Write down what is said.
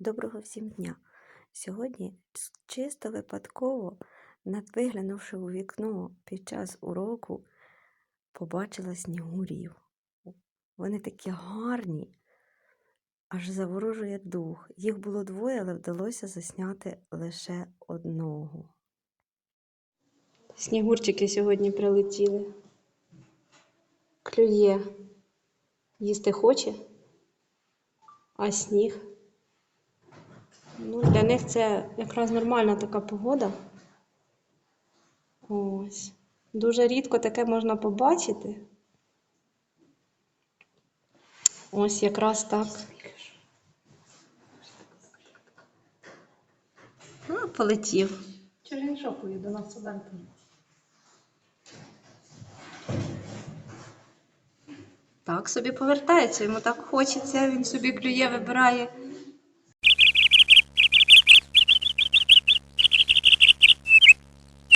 Доброго всім дня! Сьогодні чисто випадково, над- виглянувши у вікно під час уроку, побачила снігурів. Вони такі гарні, аж заворожує дух. Їх було двоє, але вдалося засняти лише одного. Снігурчики сьогодні прилетіли. Клює. Їсти хоче, а сніг. Ну, для них це якраз нормальна така погода. Ось. Дуже рідко таке можна побачити. Ось якраз так. Ну, полетів. Чи до нас студентом? Так собі повертається, йому так хочеться, він собі клює, вибирає